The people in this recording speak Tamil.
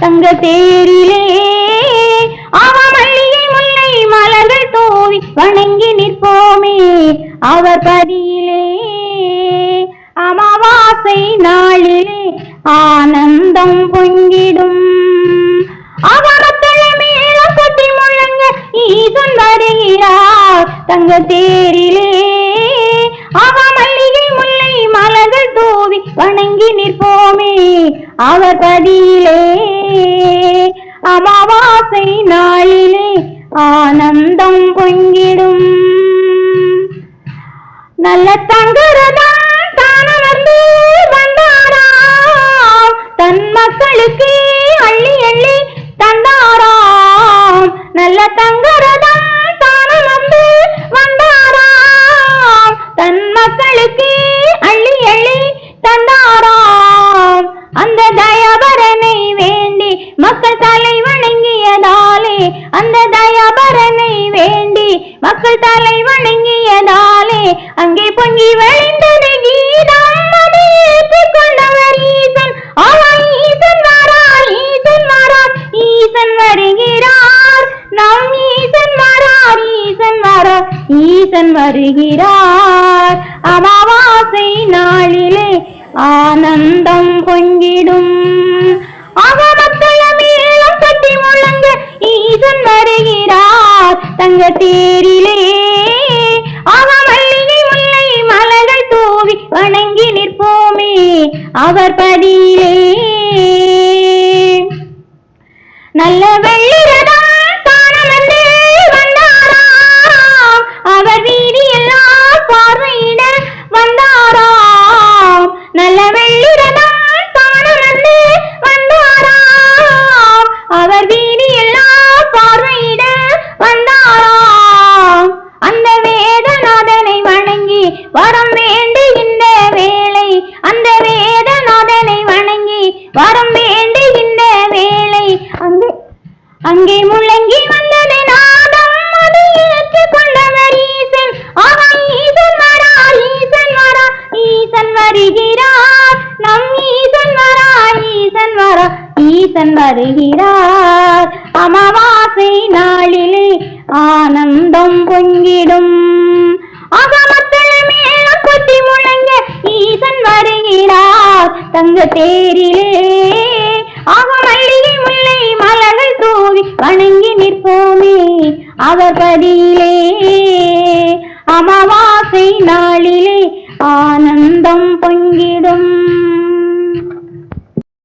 தங்க தேரிலே அவ மல்லிகை முல்லை மலர்கள் தூவி வணங்கி நிற்போமே. அவர் பதியிலே அமாவாசை நாளிலே ஆனந்தம் பொங்கிடும். அவரத்தழ மேளம் கொட்டி முழங்க ஈசன் வருகிறார் தங்க தேரிலே அவமல்லிகை முல்லை மலர்கள் தூவி வணங்கி நிற்போமே. அவர் பதியிலே அமாவாசை நாளிலே ஆனந்தம் பொங்கிடும். நல்ல தங்குறதான் தானமர்ந்து வந்தாராம் தன் மக்களுக்கு அள்ளி அள்ளி தந்தாராம் நல்ல தங்குறதான் மக்கள் தலை வணங்கியதாலே அங்கே பொங்கி வழிந்தது கீதம் அதை ஏற்றுக் கொண்டவர் ஈசன். அவன் ஈசன் மாறார் ஈசன் மாறார் ஈசன் வருகிறார். நாம் ஈசன் மாறார் ஈசன் மாறார் ஈசன் வருகிறார். அமாவாசை நாளிலே ஆனந்தம் பொங்கிடும். ஆக மக்கள் மேலும் கட்டி முழங்க ஈசன் வருகிறார் தங்க தேரிலே அவ மல்லிகை முல்லை மலர்கள் தூவி வணங்கி நிற்போமே அவர் பதியிலே நல்ல வெள்ளி தானமந்து வந்தாராம் அவர் பார்வையிட வந்தாராம் நல்ல அவர் வரம் வேண்டு இந்த வேலை அந்த வேதநாதனை வணங்கி வரம் வேண்டு இந்த வேலை அங்கே அங்கே முழங்கி வந்தது நாதம் அதை ஏற்றுக் கொண்டவர் ஈசன். அவன் ஈசன் வரா ஈசன் வரா ஈசன் வருகிறார். நம் ஈசன் வரா ஈசன் வரா ஈசன் வருகிறார். அமாவாசை நாளிலே ஆனந்தம் பொங்கிடும். அகமத் தூவினார் தங்க தேரிலே. அவமல்லிகை முல்லை மலர்கள் தூவி வணங்கி நிற்போமே அவர் பதியிலே அமாவாசை நாளிலே ஆனந்தம் பொங்கிடும்.